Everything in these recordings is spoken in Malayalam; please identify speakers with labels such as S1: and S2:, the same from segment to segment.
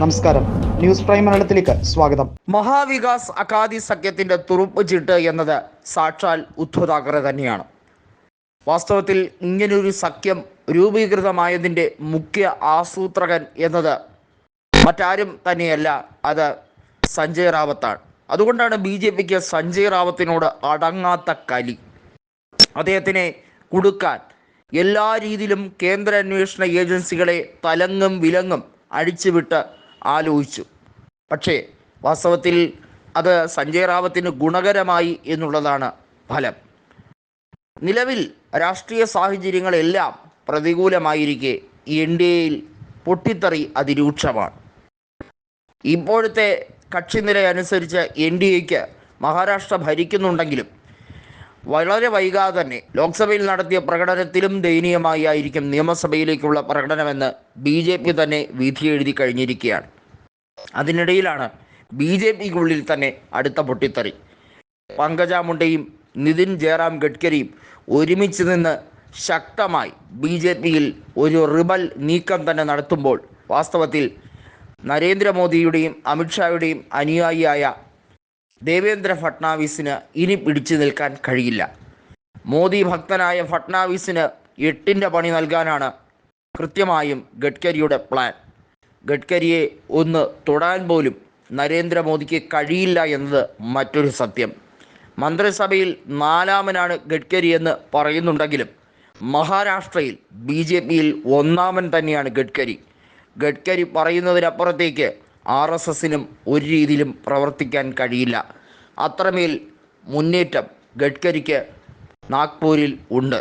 S1: നമസ്കാരം. ന്യൂസ് പ്രൈം മലയാളത്തിലേക്ക് സ്വാഗതം.
S2: മഹാവികാസ് അക്കാദി സഖ്യത്തിന്റെ തുറുപ്പ് ചിട്ട് എന്നത് സാക്ഷാൽ ഉദ്ധവ് തന്നെയാണ്. വാസ്തവത്തിൽ ഇങ്ങനൊരു സഖ്യം രൂപീകൃതമായതിന്റെ മുഖ്യ ആസൂത്രകൻ എന്നത് മറ്റാരും തന്നെയല്ല അത് സഞ്ജയ് റാവത്താണ്. അതുകൊണ്ടാണ് ബി ജെ പിക്ക് സഞ്ജയ് റാവത്തിനോട് അടങ്ങാത്ത കലി. അദ്ദേഹത്തിനെ കൊടുക്കാൻ എല്ലാ രീതിയിലും കേന്ദ്ര അന്വേഷണ ഏജൻസികളെ തലങ്ങും വിലങ്ങും അഴിച്ചുവിട്ട് ആലോചിച്ചു. പക്ഷേ വാസ്തവത്തിൽ അത് സഞ്ജയ് റാവത്തിന് ഗുണകരമായി എന്നുള്ളതാണ് ഫലം. നിലവിൽ രാഷ്ട്രീയ സാഹചര്യങ്ങളെല്ലാം പ്രതികൂലമായിരിക്കെ എൻ ഡി എയിൽ പൊട്ടിത്തെറി അതിരൂക്ഷമാണ്. ഇപ്പോഴത്തെ കക്ഷിനില അനുസരിച്ച് എൻ ഡി എക്ക് മഹാരാഷ്ട്ര ഭരിക്കുന്നുണ്ടെങ്കിലും വളരെ വൈകാതെ തന്നെ ലോക്സഭയിൽ നടത്തിയ പ്രകടനത്തിലും ദയനീയമായി ആയിരിക്കും നിയമസഭയിലേക്കുള്ള പ്രകടനമെന്ന് ബി ജെ പി തന്നെ വിധി എഴുതി കഴിഞ്ഞിരിക്കുകയാണ്. അതിനിടയിലാണ് ബി ജെ പിക്കുള്ളിൽ തന്നെ അടുത്ത പൊട്ടിത്തെറി. പങ്കജ മുണ്ടയും നിതിൻ ജയറാം ഗഡ്കരിയും ഒരുമിച്ച് നിന്ന് ശക്തമായി ബി ജെ പിയിൽ ഒരു റിബൽ നീക്കം തന്നെ നടത്തുമ്പോൾ വാസ്തവത്തിൽ നരേന്ദ്രമോദിയുടെയും അമിത്ഷായുടെയും അനുയായിയായ ദേവേന്ദ്ര ഫട്നാവിസിന് ഇനി പിടിച്ചു നിൽക്കാൻ കഴിയില്ല. മോദി ഭക്തനായ ഫട്നാവിസിന് എട്ടിന്റെ പണി നൽകാനാണ് കൃത്യമായും ഗഡ്കരിയുടെ പ്ലാൻ. ഗഡ്കരിയെ ഒന്ന് തൊടാൻ പോലും നരേന്ദ്രമോദിക്ക് കഴിയില്ല എന്നത് മറ്റൊരു സത്യം. മന്ത്രിസഭയിൽ നാലാമനാണ് ഗഡ്കരി എന്ന് പറയുന്നുണ്ടെങ്കിലും മഹാരാഷ്ട്രയിൽ ബി ജെ പിയിൽ ഒന്നാമൻ തന്നെയാണ് ഗഡ്കരി. ഗഡ്കരി പറയുന്നതിനപ്പുറത്തേക്ക് ആർ എസ് എസിനും ഒരു രീതിയിലും പ്രവർത്തിക്കാൻ കഴിയില്ല. അത്രമേൽ മുന്നേറ്റം ഗഡ്കരിക്ക് നാഗ്പൂരിൽ ഉണ്ട്.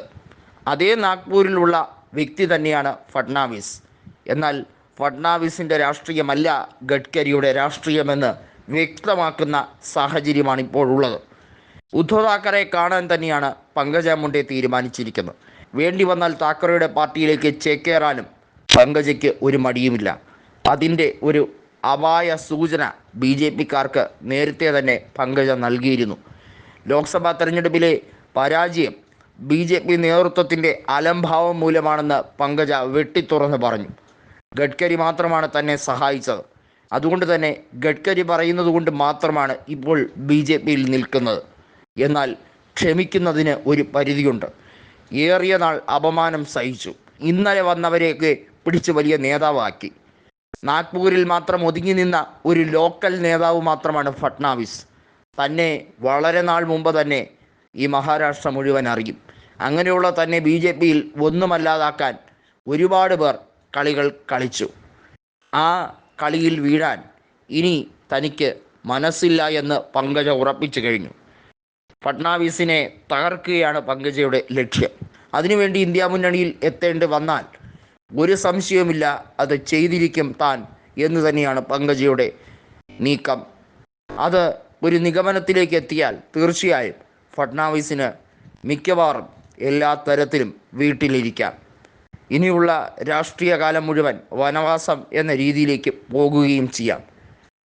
S2: അതേ നാഗ്പൂരിലുള്ള വ്യക്തി തന്നെയാണ് ഫഡ്നാവിസ്. എന്നാൽ ഫഡ്നാവിസിന്റെ രാഷ്ട്രീയമല്ല ഗഡ്കരിയുടെ രാഷ്ട്രീയമെന്ന് വ്യക്തമാക്കുന്ന സാഹചര്യമാണ് ഇപ്പോഴുള്ളത് ഉദ്ധവ് താക്കറെ കാണാൻ തന്നെയാണ് പങ്കജ മുണ്ടെ തീരുമാനിച്ചിരിക്കുന്നത്. വേണ്ടി വന്നാൽ താക്കറയുടെ പാർട്ടിയിലേക്ക് ചേക്കേറാനും പങ്കജയ്ക്ക് ഒരു മടിയുമില്ല. അതിന്റെ ഒരു അപായ സൂചന ബി ജെ പിക്കാർക്ക് നേരത്തെ തന്നെ പങ്കജ നൽകിയിരുന്നു. ലോക്സഭാ തെരഞ്ഞെടുപ്പിലെ പരാജയം ബി ജെ പി നേതൃത്വത്തിന്റെ അലംഭാവം മൂലമാണെന്ന് പങ്കജ വെട്ടിത്തുറന്ന് പറഞ്ഞു. ഗഡ്കരി മാത്രമാണ് തന്നെ സഹായിച്ചത്. അതുകൊണ്ട് തന്നെ ഗഡ്കരി പറയുന്നത് കൊണ്ട് മാത്രമാണ് ഇപ്പോൾ ബി ജെ പിയിൽ നിൽക്കുന്നത്. എന്നാൽ ക്ഷമിക്കുന്നതിന് ഒരു പരിധിയുണ്ട്. ഏറിയ നാൾ അപമാനം സഹിച്ചു. ഇന്നലെ വന്നവരെയൊക്കെ പിടിച്ച് വലിയ നേതാവാക്കി. നാഗ്പൂരിൽ മാത്രം ഒതുങ്ങി നിന്ന ഒരു ലോക്കൽ നേതാവ് മാത്രമാണ് ഫട്നാവിസ്. തന്നെ വളരെ നാൾ മുമ്പ് തന്നെ ഈ മഹാരാഷ്ട്ര മുഴുവൻ അറിയും. അങ്ങനെയുള്ള തന്നെ ബി ജെ പിയിൽ ഒന്നുമല്ലാതാക്കാൻ ഒരുപാട് പേർ കളികൾ കളിച്ചു. ആ കളിയിൽ വീഴാൻ ഇനി തനിക്ക് മനസ്സില്ല എന്ന് പങ്കജ ഉറപ്പിച്ചു കഴിഞ്ഞു. ഫട്നാവിസിനെ തകർക്കുകയാണ് പങ്കജയുടെ ലക്ഷ്യം. അതിനുവേണ്ടി ഇന്ത്യ മുന്നണിയിൽ എത്തേണ്ടി വന്നാൽ ഒരു സംശയവുമില്ല അത് ചെയ്തിരിക്കും താൻ എന്ന് തന്നെയാണ് പങ്കജയുടെ നീക്കം. അത് ഒരു നിഗമനത്തിലേക്ക് എത്തിയാൽ തീർച്ചയായും ഫട്നാവിസിന് മിക്കവാറും എല്ലാ തരത്തിലും വീട്ടിലിരിക്കാം. ഇനിയുള്ള രാഷ്ട്രീയ കാലം മുഴുവൻ വനവാസം എന്ന രീതിയിലേക്ക് പോകുകയും ചെയ്യാം.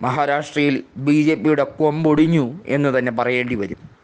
S2: മഹാരാഷ്ട്രയിൽ ബി ജെ പിയുടെ കൊമ്പൊടിഞ്ഞു എന്ന് തന്നെ പറയേണ്ടി വരും.